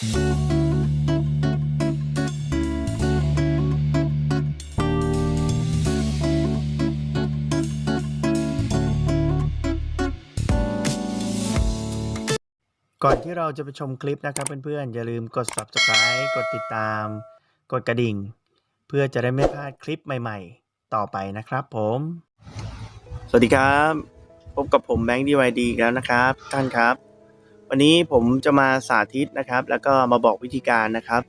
ก่อนที่เราจะไปชมคลิปนะครับเพื่อนๆ อย่าลืมกด subscribe กดติดตาม กดกระดิ่ง เพื่อจะได้ไม่พลาดคลิปใหม่ๆ ต่อไปนะครับผม สวัสดีครับ พบกับผมแบงค์ดีวดีแล้วนะครับ ท่านครับ วันนี้ผมจะมาสาธิตนะครับ แล้วก็มาบอกวิธีการนะครับ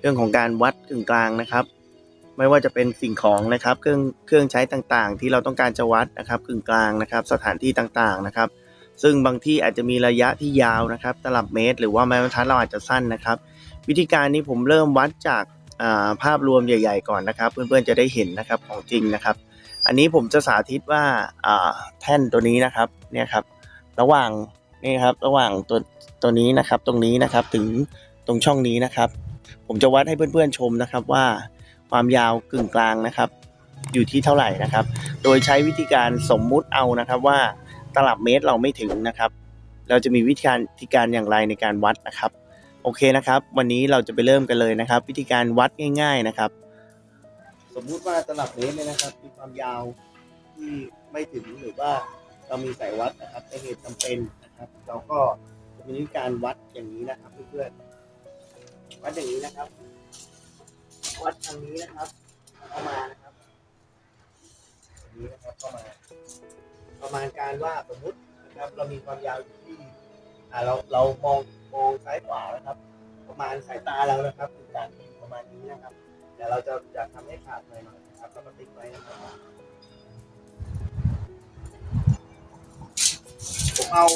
เรื่องของการวัดกึ่งกลางนะครับ ไม่ว่าจะเป็นสิ่งของนะครับ เครื่องเครื่องใช้ต่างๆ ที่เราต้องการจะวัดนะครับกึ่งกลางนะครับ สถานที่ต่างๆนะครับ ซึ่งบางที่อาจจะมีระยะที่ยาวนะครับตลับเมตร หรือว่าไม้บรรทัดเราอาจจะสั้นนะครับ วิธีการนี้ผมเริ่มวัดจากาภาพรวมใหญ่ ๆ ก่อนนะครับ เพื่อนๆจะได้เห็นนะครับของจริงนะครับ อันนี้ผมจะสาธิตว่าอ่าแท่นตัวนี้นะครับเนี่ยครับ ระหว่าง นี่ครับ ระหว่างตัวตัวนี้นะครับ ตรงนี้นะครับ ถึงตรงช่องนี้นะครับ ผมจะวัดให้เพื่อนๆชมนะครับว่าความยาวกึ่งกลางนะครับ อยู่ที่เท่าไหร่นะครับ โดยใช้วิธีการสมมุติเอานะครับว่าตลับเมตรเราไม่ถึงนะครับ เราจะมีวิธีการวิธีการอย่างไรในการวัดนะครับ โอเคนะครับ วันนี้เราจะไปเริ่มกันเลยนะครับ วิธีการวัดง่าย ๆนะครับ สมมุติว่าตลับเมตรเนี่ยนะครับ มีความยาวที่ไม่ถึงหรือว่าเรามีสายวัดนะครับในเหตุจำเป็น นะครับ เราก็จะมีการวัดอย่างนี้นะครับเพื่อนๆวัดอย่างนี้นะครับ วัดทางนี้นะครับเข้ามานะครับนี้นะครับเข้ามา ประมาณการว่าสมมุตินะครับ เรามีความยาวอยู่ที่อ่าเราเรามองมองซ้ายขวานะครับ ประมาณสายตาเรานะครับคือการประมาณนี้นะครับแต่เราจะจะทำให้ขาดหน่อยนะครับแล้วก็ติ๊กไว้นะครับ เอา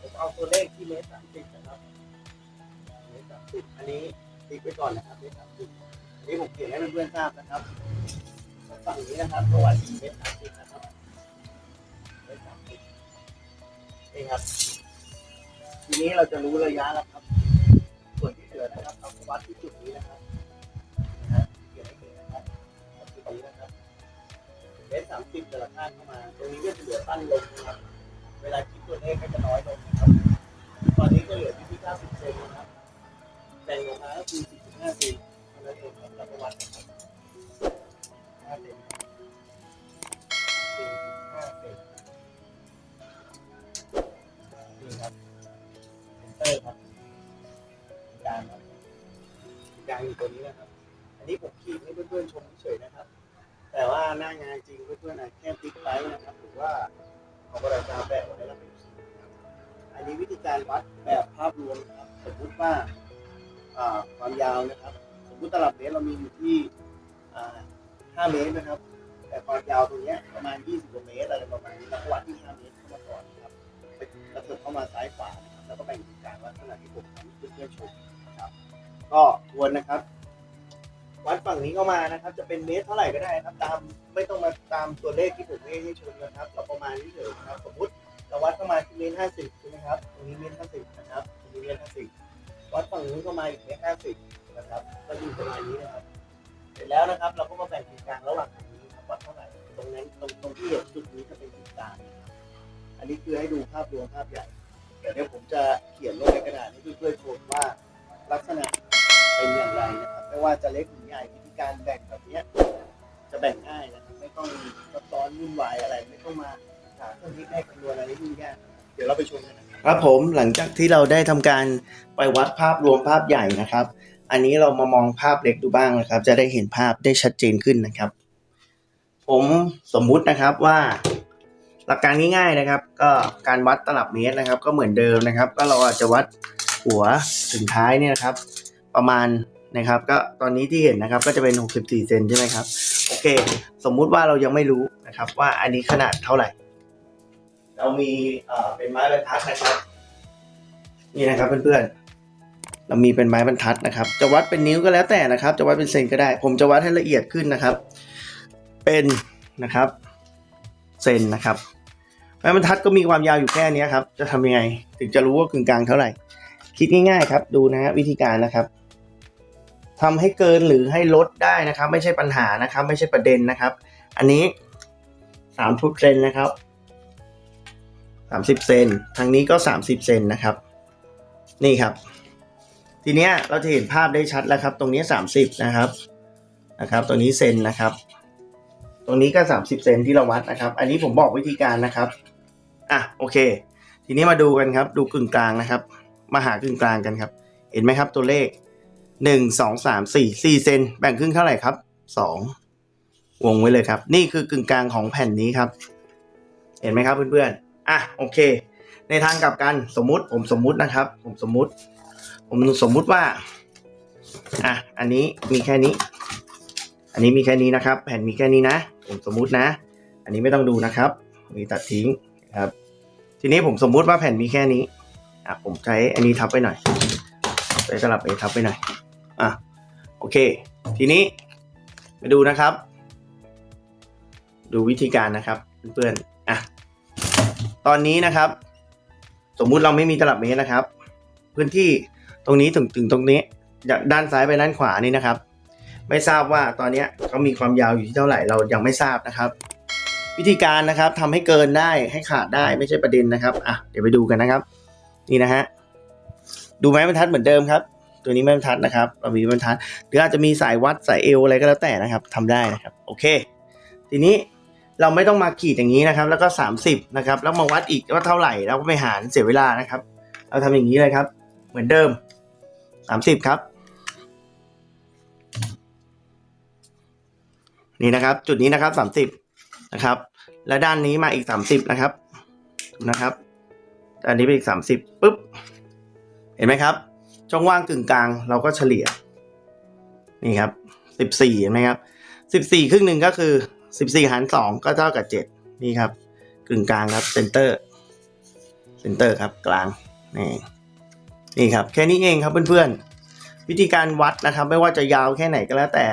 ผมเอาตัวเลขที่เมตรสามสิบนะครับเมตรสามสิบอันนี้ติ๊กไว้ก่อนนะครับเมตรสามสิบอันนี้ผมเขียนให้เพื่อนๆทราบนะครับฝั่งนี้นะครับประวัติเมตรสามสิบนะครับได้สามสิบนี่ครับ ทีนี้เราจะรู้ระยะแล้วครับ ส่วนที่เหลือนะครับเราวัดที่จุดนี้นะครับนะเขียนให้เห็นนะครับจุดนี้นะครับเมตรสามสิบแต่ละข้างเข้ามา ตรงนี้ก็จะเหลือตั้นลงนะครับ เวลาคิดตัวเลขก็จะน้อยลงนะครับตอนนี้ก็เหลือที่ที่เก้าสิบเซนนะครับแบ่งลงมาก็คือสิบจุดห้าเซนเท่านั้นเองครับเราก็วัดนะครับห้าเซนสี่จุดห้าเซนนี่ครับเซนเตอร์ครับกลางครับกลางอยู่ตัวนี้นะครับ อันนี้ผมขีดให้เพื่อนๆชมเฉยๆนะครับ แต่ว่าหน้างานจริงเพื่อนๆอาจแค่ติ๊กไว้นะครับหรือว่าเอากระดาษกาวแปะไว้แล้ รวมนะครับสมมุติว่าความยาวนะครับ สมมุติตลับเมตรเรามีอยู่ที่อ่า5เมตรนะครับ แต่ความยาวตรงเนี้ยประมาณ 20กว่าเมตรอะไรประมาณนี้เราก็วัดที่5เมตรเข้ามาก่อนนะครับไปกระเถิบเข้ามาซ้ายขวานะครับแล้วก็แบ่งกลางลักษณะที่ผมทำเพื่อนๆชมนะครับ ก็ทวนนะครับวัดฝั่งนี้เข้ามานะครับ จะเป็นเมตรเท่าไหร่ก็ได้ครับ ตามไม่ต้องมาตามตัวเลขที่ผมให้ให้ชมนะครับเราประมาณนี้เลยนะครับ สมมติเราวัดเข้ามาที่เมตรห้าสิบใช่ไหมครับตรงนี้เมตรห้าสิบนะครับ เมตรห้าสิบวัดฝั่งนู้นเข้ามาอีกเมตรห้าสิบนะครับก็อยู่ประมาณนี้นะครับ เสร็จแล้วนะครับ เราก็มาแบ่งตรงกลางระหว่างตรงนี้ครับวัดเท่าไหร่ตรงนั้นตรงตรงที่เห็นจุดนี้จะเป็นจุดกลางนะครับอันนี้คือให้ดูภาพรวมภาพใหญ่เดี๋ยวผมจะเขียนลงในกระดาษให้เพื่อนๆชมว่าลักษณะเป็นอย่างไรนะครับไม่ว่าจะเล็กหรือใหญ่วิธีการแบ่งแบบนี้จะแบ่งง่ายนะครับไม่ต้องซับซ้อนวุ่นวายอะไร ไม่ต้องมาหาเครื่องคิดเลขคำนวณอะไรยุ่งยาก ดี๋ยวเราไปชมกันนะครับครับผมหลังจากที่เราได้ทำการไปวัดภาพรวมภาพใหญ่นะครับ อันนี้เรามามองภาพเล็กดูบ้างนะครับ จะได้เห็นภาพได้ชัดเจนขึ้นนะครับ ผมสมมุตินะครับว่าหลักการง่ายๆนะครับ ก็การวัดตลับเมตรนะครับ ก็เหมือนเดิมนะครับ ก็เราอาจจะวัดหัวถึงท้ายเนี่ยนะครับ ประมาณนะครับก็ตอนนี้ที่เห็นนะครับก็จะเป็น 64 เซนใช่ไหมครับ โอเค สมมุติว่าเรายังไม่รู้นะครับว่าอันนี้ขนาดเท่าไหร่ เรามีเอ่อเป็นไม้บรรทัดนะครับ นี่นะครับเพื่อนๆ เรามีเป็นไม้บรรทัดนะครับ จะวัดเป็นนิ้วก็แล้วแต่นะครับ จะวัดเป็นเซนก็ได้ ผมจะวัดให้ละเอียดขึ้นนะครับ เป็นนะครับเซนนะครับ ไม้บรรทัดก็มีความยาวอยู่แค่นี้ครับ จะทำยังไงถึงจะรู้ว่ากึ่งกลางเท่าไหร่ คิดง่ายๆครับ ดูนะฮะวิธีการนะครับทำให้เกินหรือให้ลดได้นะครับ ไม่ใช่ปัญหานะครับ ไม่ใช่ประเด็นนะครับ อันนี้สามทุกเซนนะครับ สามสิบเซนทางนี้ก็สามสิบเซนนะครับ นี่ครับ ทีเนี้ยเราจะเห็นภาพได้ชัดแล้วครับ ตรงนี้ 30 นะครับนะครับตัวนี้เซนนะครับ ตรงนี้ก็ 30 เซนที่เราวัดนะครับ อันนี้ผมบอกวิธีการนะครับอะโอเค ทีนี้มาดูกันครับ ดูกึ่งกลางนะครับ มาหากึ่งกลางกันครับ เห็นไหมครับตัวเลข 1 2 3 4 4เซนแบ่งครึ่งเท่าไหร่ครับ 2 วงไว้เลยครับ นี่คือกึ่งกลางของแผ่นนี้ครับ เห็นไหมครับเพื่อนๆ อะโอเค ในทางกลับกันสมมุติผมสมมุตินะครับ ผมสมมุติ ผมสมมุติว่าอะอันนี้มีแค่นี้ อันนี้มีแค่นี้นะครับ แผ่นมีแค่นี้นะ ผมสมมุตินะ อันนี้ไม่ต้องดูนะครับมีตัดทิ้งครับ ทีนี้ผมสมมุติว่าแผ่นมีแค่นี้อะผมใช้อันนี้ทับไปหน่อยใช้สลับไปทับไปหน่อยอะโอเค ทีนี้มาดูนะครับ ดูวิธีการนะครับเพื่อนๆ ตอนนี้นะครับ สมมุติเราไม่มีตลับเมตรนะครับ พื้นที่ตรงนี้ถึงถึงตรงนี้จากด้านซ้ายไปด้านขวานี่นะครับ ไม่ทราบว่าตอนนี้เขามีความยาวอยู่ที่เท่าไหร่เรายังไม่ทราบนะครับ วิธีการนะครับทำให้เกินได้ให้ขาดได้ไม่ใช่ประเด็นนะครับอะเดี๋ยวไปดูกันนะครับ นี่นะฮะดูไม้บรรทัดเหมือนเดิมครับ ตัวนี้ไม้บรรทัดนะครับเรามีไม้บรรทัดหรืออาจจะมีสายวัดสายเอวอะไรก็แล้วแต่นะครับทำได้นะครับ โอเค ทีนี้ เราไม่ต้องมาขีดอย่างนี้นะครับ แล้วก็ 30นะครับแล้วมาวัดอีกว่าเท่าไหร่แล้วก็ไปหารเสียเวลานะครับ เราทำอย่างนี้เลยครับ เหมือนเดิม 30 ครับ นี่นะครับ จุดนี้นะครับ 30นะครับ และด้านนี้มาอีก 30 นะครับนะครับด้านนี้ไปอีก 30ปุ๊บเห็นไหมครับ ช่องว่างกึ่งกลางเราก็เฉลี่ยนี่ครับ 14เห็นไหมครับ 14 ครึ่งหนึ่งก็คือ 14หาร2ก็เท่ากับ7นี่ครับกึ่งกลางครับเซนเตอร์เซนเตอร์ครับกลางนี่นี่ครับแค่นี้เองครับเพื่อนๆ วิธีการวัดนะครับ ไม่ว่าจะยาวแค่ไหนก็แล้วแต่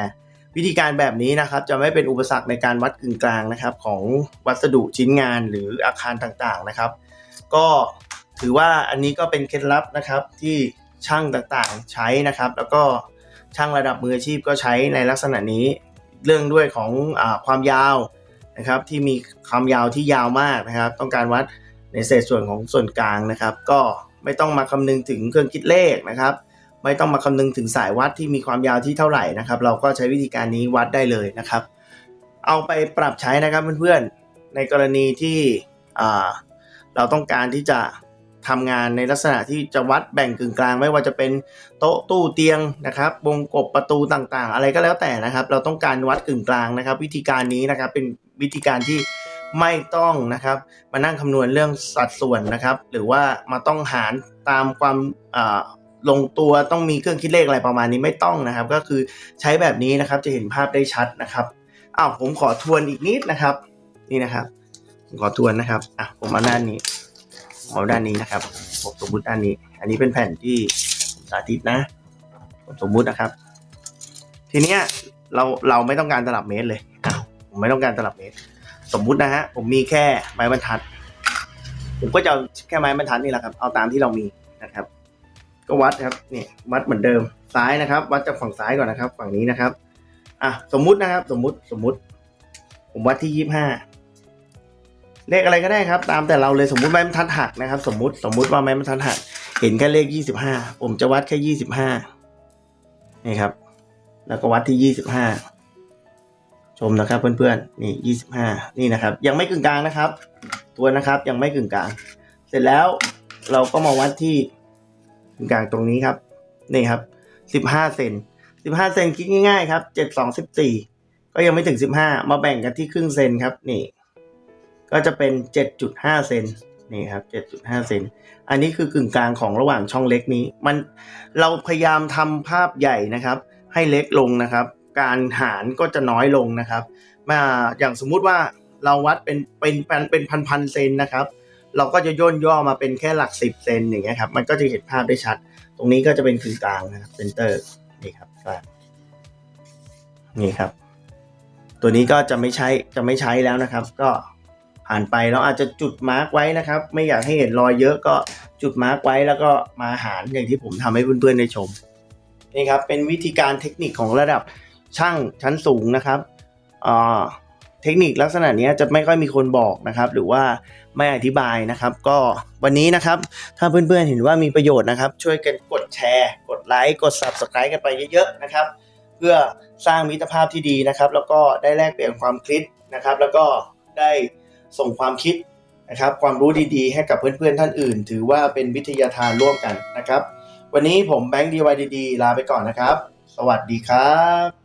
วิธีการแบบนี้นะครับ จะไม่เป็นอุปสรรคในการวัดกึ่งกลางนะครับ ของวัสดุชิ้นงานหรืออาคารต่างๆนะครับ ก็ถือว่าอันนี้ก็เป็นเคล็ดลับนะครับที่ช่างต่างๆใช้นะครับ แล้วก็ช่างระดับมืออาชีพก็ใช้ในลักษณะนี้ เรื่องด้วยของอความยาวนะครับที่มีความยาวที่ยาวมากนะครับ ต้องการวัดในเศษส่วนของส่วนกลางนะครับ ก็ไม่ต้องมาคำนึงถึงเครื่องคิดเลขนะครับ ไม่ต้องมาคำนึงถึงสายวัดที่มีความยาวที่เท่าไหร่นะครับ เราก็ใช้วิธีการนี้วัดได้เลยนะครับ เอาไปปรับใช้นะครับเพื่อนๆในกรณีที่เราต้องการที่จะ ทำงานในลักษณะที่จะวัดแบ่งกึ่งกลาง ไม่ว่าจะเป็นโต๊ะตู้เตียงนะครับวงกบประตูต่างๆ อะไรก็แล้วแต่นะครับ เราต้องการวัดกึ่งกลางนะครับ วิธีการนี้นะครับเป็นวิธีการที่ไม่ต้องนะครับมานั่งคำนวณเรื่องสัดส่วนนะครับ หรือว่ามาต้องหารตามความลงตัวต้องมีเครื่องคิดเลขอะไรประมาณนี้ไม่ต้องนะครับ ก็คือใช้แบบนี้นะครับจะเห็นภาพได้ชัดนะครับอ้าวผมขอทวนอีกนิดนะครับ นี่นะครับขอทวนนะครับอะผมเอาด้านี้ เอาด้านนี้นะครับผมสมมุติด้านนี้ อันนี้เป็นแผ่นที่สาธิตนะผมสมมุตินะครับ ทีเนี้ยเราเราไม่ต้องการตลับเมตรเลยอ้าวผมไม่ต้องการตลับเมตร สมมุตินะฮะผมมีแค่ไม้บรรทัด ผมก็จะแค่ไม้บรรทัดนี่แหละครับ เอาตามที่เรามีนะครับ ก็วัดครับนี่วัดเหมือนเดิมซ้ายนะครับ วัดจากฝั่งซ้ายก่อนนะครับ ฝั่งนี้นะครับอะสมมุตินะครับ สมมุติสมมุติ ผมวัดที่ยี่ห้า เลขอะไรก็ได้ครับ ตามแต่เราเลยสมมุติไม้บรรทัดหักนะครับ สมมุติสมมุติว่าไม้บรรทัดหัก เห็นแค่เลขยี่สิบห้าผมจะวัดแค่ยี่สิบห้านี่ครับ แล้วก็วัดที่ยี่สิบห้าชมนะครับเพื่อนๆนี่ยี่สิบห้านี่นะครับ ยังไม่กึ่งกลางนะครับ ตัวนะครับยังไม่กึ่งกลาง เสร็จแล้วเราก็มาวัดที่ตรงกลางตรงนี้ครับนี่ครับสิบห้าเซนสิบห้าเซนคิดง่ายๆครับเจ็ดสองสิบสี่ก็ยังไม่ถึงสิบห้ามาแบ่งกันที่ครึ่งเซนครับนี่ ก็จะเป็นเจ็ดจุดห้าเซนนี่ครับเจ็ดจุดห้าเซน อันนี้คือกึ่งกลางของระหว่างช่องเล็กนี้ มันเราพยายามทำภาพใหญ่นะครับ ให้เล็กลงนะครับ การหารก็จะน้อยลงนะครับมาอย่างสมมุติว่าเราวัดเป็นเป็นเป็นเป็นพันพันเซนนะครับ เราก็จะย่นย่อมาเป็นแค่หลักสิบเซนอย่างเงี้ยครับ มันก็จะเห็นภาพได้ชัด ตรงนี้ก็จะเป็นคืนกลางนะครับเซนเตอร์นี่ครับกลางนี่ครับ ตัวนี้ก็จะไม่ใช้จะไม่ใช้แล้วนะครับ ก็ ผ่านไปเราอาจจะจุดมาร์กไว้นะครับ ไม่อยากให้เห็นรอยเยอะก็จุดมาร์กไว้แล้วก็มาหารอย่างที่ผมทำให้เพื่อนๆได้ชมนี่ครับเป็นวิธีการเทคนิคของระดับช่างชั้นสูงนะครับเทคนิคลักษณะนี้จะไม่ค่อยมีคนบอกนะครับ หรือว่าไม่อธิบายนะครับ ก็วันนี้นะครับ ถ้าเพื่อนๆเห็นว่ามีประโยชน์นะครับ ช่วยกันกดแชร์ กดไลค์กด Subscribe กันไปเยอะๆนะครับ เพื่อสร้างมิตรภาพที่ดีนะครับ แล้วก็ได้แลกเปลี่ยนความคิดนะครับ แล้วก็ได้ ส่งความคิดนะครับ ความรู้ดีๆ ให้กับเพื่อนๆท่านอื่น ถือว่าเป็นวิทยาทานร่วมกันนะครับ วันนี้ผมแบงค์ดีวายดีลาไปก่อนนะครับ สวัสดีครับ